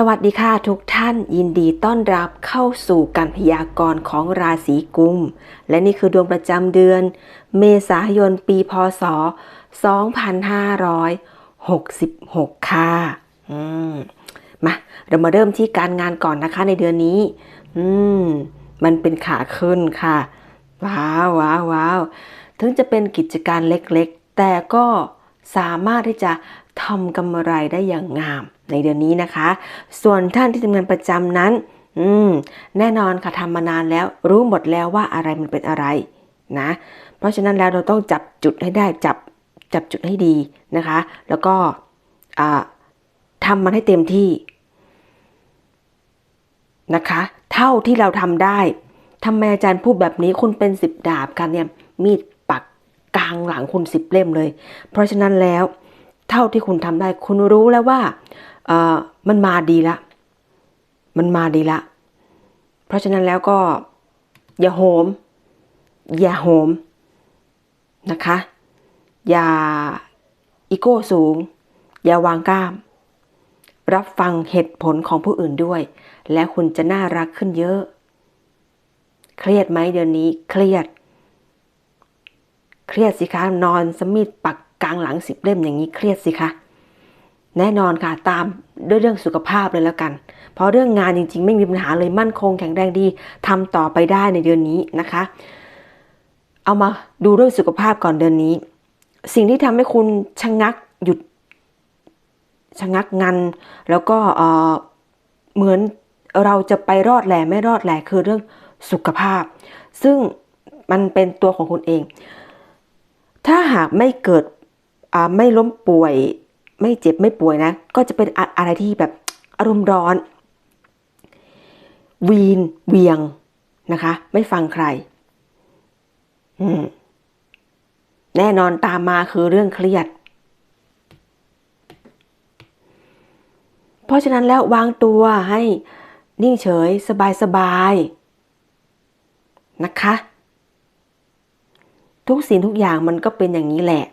สวัสดีค่ะทุกท่านยินดีต้อนรับเข้าสู่การพยากรณ์ของราศีกุม และนี่คือดวงประจำเดือน เมษายนปีพศ 2566 ค่ะอืมมาเรามาเริ่มที่การงานก่อนนะคะในเดือนนี้ อืม มันเป็นขาขึ้นค่ะ ว้าวว้าวว้าวถึงจะเป็นกิจการเล็กๆ แต่ก็สามารถที่จะทำกำไรได้อย่างงาม ในเดือนนี้นะคะ ส่วนท่านที่ทำงานประจำนั้น อืม แน่นอนค่ะทำมานานแล้ว รู้หมดแล้วว่าอะไรมันเป็นอะไรนะ เพราะฉะนั้นแล้วเราต้องจับจุดให้ได้จับจับจุดให้ดีนะคะ แล้วก็ทำมันให้เต็มที่นะคะ เท่าที่เราทำได้ทำไมอาจารย์พูดแบบนี้คุณเป็นสิบดาบกันเนี่ยมีดปักกลางหลังคุณสิบเล่มเลย เพราะฉะนั้นแล้ว เท่าที่คุณทำได้คุณรู้แล้วว่า มันมาดีละ มันมาดีละ เพราะฉะนั้นแล้วก็ อย่าโหม อย่าโหมนะคะ อย่าอีโก้สูง อย่าวางกล้าม รับฟังเหตุผลของผู้อื่นด้วย และคุณจะน่ารักขึ้นเยอะ เครียดไหมเดือนนี้เครียด เครียดสิคะนอนสมิดปักกลางหลังสิบเล่มอย่างนี้เครียดสิคะแน่นอนค่ะตาม ด้วยเรื่องสุขภาพเลยแล้วกัน เพราะเรื่องงานจริง ๆ ไม่มีปัญหาเลยมั่นคงแข็งแรงดีทำต่อไปได้ในเดือนนี้นะคะ เอามาดูเรื่องสุขภาพก่อนเดือนนี้ สิ่งที่ทำให้คุณชะงักหยุดชะงักงัน แล้วก็เออเหมือนเราจะไปรอดแหล่ไม่รอดแหล่คือเรื่องสุขภาพ ซึ่งมันเป็นตัวของคุณเอง ถ้าหากไม่เกิดไม่ล้มป่วย ไม่เจ็บไม่ป่วยนะ ก็จะเป็นอะไรที่แบบอารมณ์ร้อน วีนเวียงนะคะ ไม่ฟังใคร แน่นอนตามมาคือเรื่องเครียด เพราะฉะนั้นแล้ววางตัวให้นิ่งเฉยสบายสบายนะคะ ทุกสิ่งทุกอย่างมันก็เป็นอย่างนี้แหละ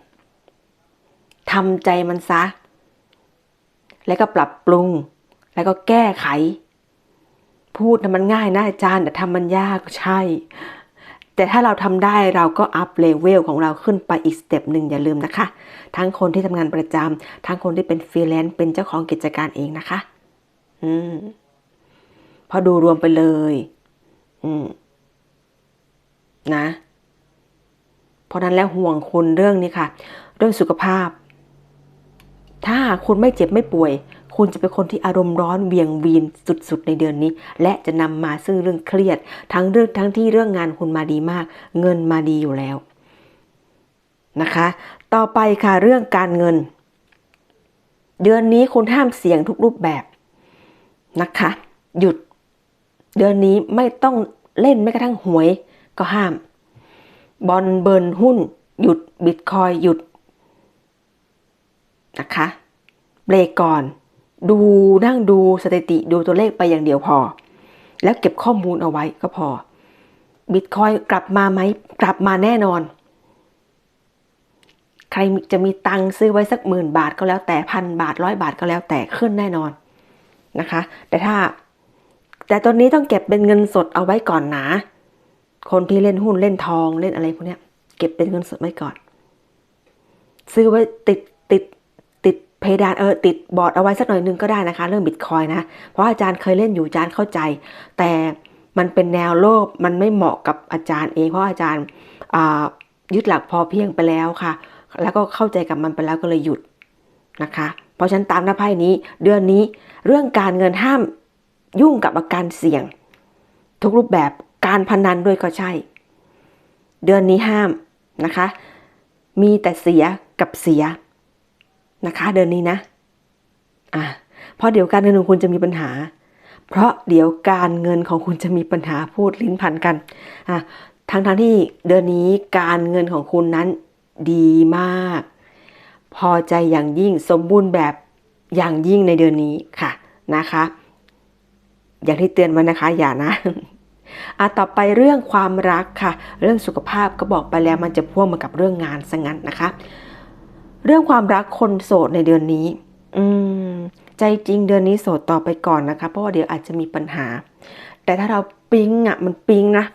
ทำใจมันซะ แล้วก็ปรับปรุง แล้วก็แก้ไข พูดมันง่ายนะอาจารย์แต่ทำมันยากใช่ แต่ถ้าเราทำได้เราก็อัพเลเวลของเราขึ้นไปอีกสเต็ปหนึ่งอย่าลืมนะคะ ทั้งคนที่ทำงานประจำทั้งคนที่เป็นฟรีแลนซ์เป็นเจ้าของกิจการเองนะคะ อืมพอดูรวมไปเลย อืม นะ เพราะนั้นแล้วห่วงคุณเรื่องนี้ค่ะ เรื่องสุขภาพ ถ้าคุณไม่เจ็บไม่ป่วย คุณจะเป็นคนที่อารมณ์ร้อนเวียงวีนสุดๆ ในเดือนนี้ และจะนำมาซึ่งเรื่องเครียด ทั้งเรื่องทั้งที่เรื่องงานคุณมาดีมาก เงินมาดีอยู่แล้วนะคะ ต่อไปค่ะเรื่องการเงิน เดือนนี้คุณห้ามเสี่ยงทุกรูปแบบนะคะ หยุด เดือนนี้ไม่ต้องเล่นไม่กระทั่งหวยก็ห้าม บอลเบิร์นหุ้น หยุดบิตคอยหยุด นะคะเบรกก่อน ดูนั่งดูสถิติดูตัวเลขไปอย่างเดียวพอ แล้วเก็บข้อมูลเอาไว้ก็พอบิตคอยกลับมาไหมกลับมาแน่นอน ใครจะมีตังค์ซื้อไว้สักหมื่นบาทก็แล้วแต่พันบาทร้อยบาทก็แล้วแต่ขึ้นแน่นอนนะคะ แต่ถ้า แต่ตอนนี้ต้องเก็บเป็นเงินสดเอาไว้ก่อนนะคนที่เล่นหุ้นเล่นทองเล่นอะไรพวกนี้เก็บเป็นเงินสดไว้ก่อน ซื้อไว้ติดติด เพดานเออติดบอร์ดเอาไว้สักหน่อยนึงก็ได้นะคะ เรื่องบิตคอยนะ เพราะอาจารย์เคยเล่นอยู่อาจารย์เข้าใจ แต่มันเป็นแนวโลภมันไม่เหมาะกับอาจารย์เอง เพราะอาจารย์ยึดหลักพอเพียงไปแล้วค่ะ แล้วก็เข้าใจกับมันไปแล้วก็เลยหยุดนะคะ เพราะฉะนั้นตามหน้าไพ่นี้ เดือนนี้เรื่องการเงินห้ามยุ่งกับอาการเสี่ยง ทุกรูปแบบการพนันด้วยก็ใช่ เดือนนี้ห้ามนะคะ มีแต่เสียกับเสีย นะคะ เดือนนี้นะอะเพราะเดี๋ยวการเงินของคุณจะมีปัญหา เพราะเดี๋ยวการเงินของคุณจะมีปัญหาพูดลิ้นพันกันอะทั้งทั้งที่เดือนนี้การเงินของคุณนั้นดีมาก พอใจอย่างยิ่งสมบูรณ์แบบอย่างยิ่งในเดือนนี้ค่ะนะคะ อย่างที่เตือนไว้นะคะ อย่านะอะต่อไปเรื่องความรักค่ะ เรื่องสุขภาพก็บอกไปแล้วมันจะพ่วงมากับเรื่องงานซะงั้นนะคะ เรื่องความรักคนโสดในเดือนนี้ อืม ใจจริงเดือนนี้โสดต่อไปก่อนนะคะ เพราะว่าเดี๋ยวอาจจะมีปัญหา แต่ถ้าเราปิ๊งอะ มันปิ๊งนะ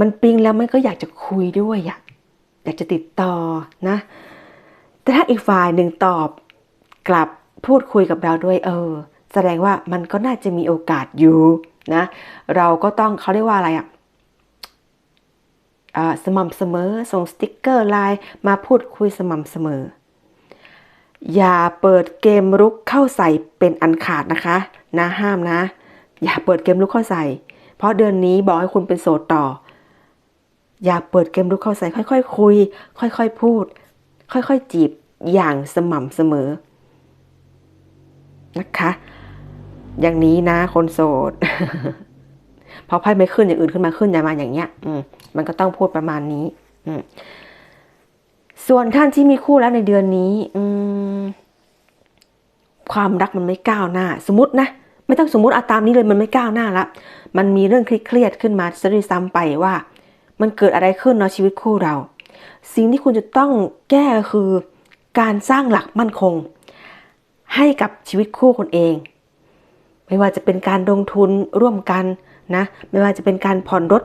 มันปิ๊งแล้วมันก็อยากจะคุยด้วยอยากอยากจะติดต่อนะ แต่ถ้าอีกฝ่ายหนึ่งตอบกลับพูดคุยกับเราด้วยเออ แสดงว่ามันก็น่าจะมีโอกาสอยู่นะ เราก็ต้องเขาเรียกว่าอะไรอะอ่า สม่ำเสมอ ส่งสติกเกอร์ไลน์มาพูดคุยสม่ำเสมอ อย่าเปิดเกมรุกเข้าใส่เป็นอันขาดนะคะ นะห้ามนะ อย่าเปิดเกมรุกเข้าใส่ เพราะเดือนนี้บอกให้คุณเป็นโสดต่อ อย่าเปิดเกมรุกเข้าใส่ ค่อย ๆ คุย ค่อย ๆ พูด ค่อย ๆ จีบอย่างสม่ำเสมอ นะคะ อย่างนี้นะคนโสด พอไพ่ไม่ขึ้นอย่างอื่นขึ้นมาขึ้นอย่ามาอย่างเงี้ย อืมมันก็ต้องพูดประมาณนี้ อืมส่วนท่านที่มีคู่แล้วในเดือนนี้ อืมความรักมันไม่ก้าวหน้า สมมตินะไม่ต้องสมมติเอาตามนี้เลยมันไม่ก้าวหน้าละมันมีเรื่องเครียดขึ้นมาซะด้วยซ้ำไปว่า มันเกิดอะไรขึ้นเนาะชีวิตคู่เรา สิ่งที่คุณจะต้องแก้คือ การสร้างหลักมั่นคง ให้กับชีวิตคู่คนเอง ไม่ว่าจะเป็นการลงทุนร่วมกัน นะไม่ว่าจะเป็นการผ่อนรถ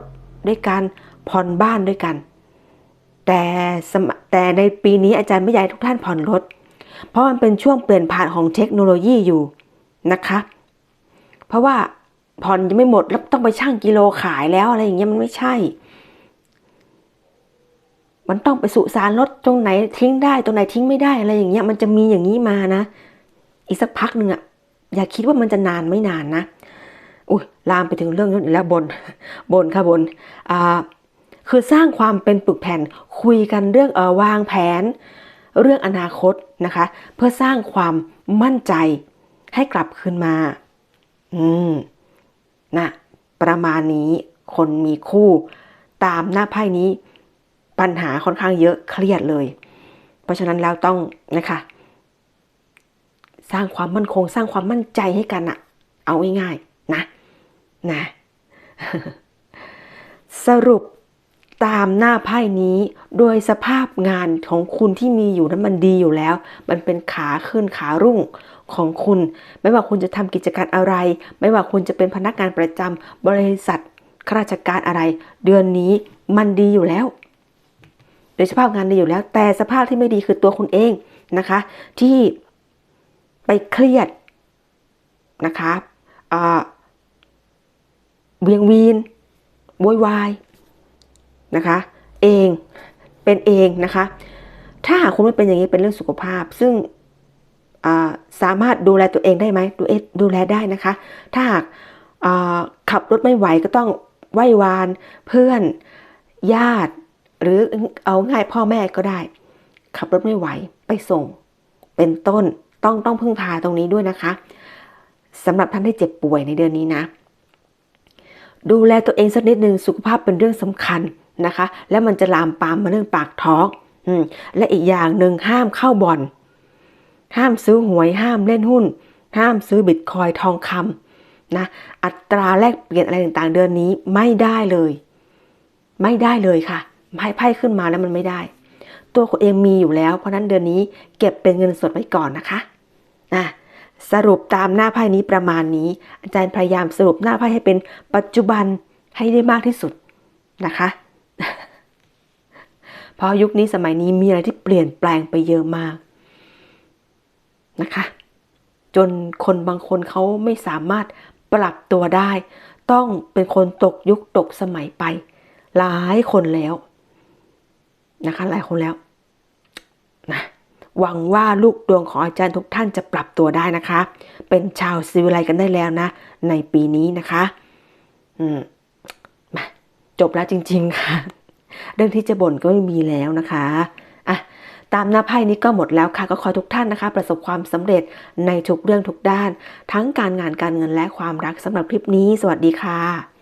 ด้วยกันผ่อนบ้านด้วยกัน แต่สมแต่ในปีนี้อาจารย์ไม่อยากทุกท่านผ่อนรถ เพราะมันเป็นช่วงเปลี่ยนผ่านของเทคโนโลยีอยู่นะคะ เพราะว่าผ่อนยังไม่หมดแล้วต้องไปชั่งกิโลขายแล้วอะไรอย่างเงี้ยมันไม่ใช่ มันต้องไปสุสานรถตรงไหนทิ้งได้ตรงไหนทิ้งไม่ได้อะไรอย่างเงี้ยมันจะมีอย่างนี้มานะ อีกสักพักหนึ่งอะอย่าคิดว่ามันจะนานไม่นานนะ อุ้ยลามไปถึงเรื่องนี้แล้วบนบนค่ะบนอ่าคือสร้างความเป็นปึกแผ่นคุยกันเรื่องเออวางแผน เรื่องอนาคตนะคะ เพื่อสร้างความมั่นใจให้กลับคืนมา อืมนะประมาณนี้คนมีคู่ ตามหน้าไพ่นี้ปัญหาค่อนข้างเยอะเครียดเลย เพราะฉะนั้นแล้วต้องนะคะ สร้างความมั่นคง สร้างความมั่นใจให้กันอะเอาง่ายๆนะ นะ สรุปตามหน้าไพ่นี้โดยสภาพงานของคุณที่มีอยู่นั้นมันดีอยู่แล้ว มันเป็นขาขึ้นขารุ่งของคุณ ไม่ว่าคุณจะทำกิจการอะไร ไม่ว่าคุณจะเป็นพนักงานประจำบริษัทข้าราชการอะไร เดือนนี้มันดีอยู่แล้ว โดยสภาพงานดีอยู่แล้ว แต่สภาพที่ไม่ดีคือตัวคุณเองนะคะ ที่ไปเครียดนะคะอ่า เวียงวีนโวยวายนะคะ เองเป็นเองนะคะ ถ้าหากคุณไม่เป็นอย่างนี้เป็นเรื่องสุขภาพ ซึ่งสามารถดูแลตัวเองได้ไหมดูเอดูแลได้นะคะ ถ้าหากขับรถไม่ไหวก็ต้องไหว้วานเพื่อนญาติ หรือเอาง่ายพ่อแม่ก็ได้ ขับรถไม่ไหวไปส่ง เป็นต้นต้องต้องพึ่งพาตรงนี้ด้วยนะคะสำหรับท่านที่เจ็บป่วยในเดือนนี้นะ ดูแลตัวเองสักนิดหนึ่งสุขภาพเป็นเรื่องสำคัญนะคะ และมันจะลามปามมาเรื่องปากท้องอและอีกอย่างหนึ่งห้ามเข้าบ่อน ห้ามซื้อหวยห้ามเล่นหุ้น ห้ามซื้อบิตคอยทองคำนะอัตราแลกเปลี่ยนอะไรต่างๆ เดือนนี้ไม่ได้เลย ไม่ได้เลยค่ะไพ่ไพ่ขึ้นมาแล้วมันไม่ได้ ตัวคุณเองมีอยู่แล้ว เพราะนั้นเดือนนี้เก็บเป็นเงินสดไว้ก่อนนะคะนะ สรุปตามหน้าไพ่นี้ประมาณนี้ อาจารย์พยายามสรุปหน้าไพ่ให้เป็นปัจจุบันให้ได้มากที่สุดนะคะ เพราะยุคนี้สมัยนี้มีอะไรที่เปลี่ยนแปลงไปเยอะมากนะคะ จนคนบางคนเขาไม่สามารถปรับตัวได้ ต้องเป็นคนตกยุคตกสมัยไป หลายคนแล้วนะคะหลายคนแล้วนะ หวังว่าลูกดวงของอาจารย์ทุกท่านจะปรับตัวได้นะคะ เป็นชาวซิวิไลกันได้แล้วนะ ในปีนี้นะคะ อืมมาจบแล้วจริง ๆ ค่ะ เรื่องที่จะบ่นก็ไม่มีแล้วนะคะอะตามหน้าไพ่นี้ก็หมดแล้วค่ะ ก็ขอทุกท่านนะคะ ประสบความสำเร็จในทุกเรื่องทุกด้าน ทั้งการงานการเงินและความรักสำหรับคลิปนี้ สวัสดีค่ะ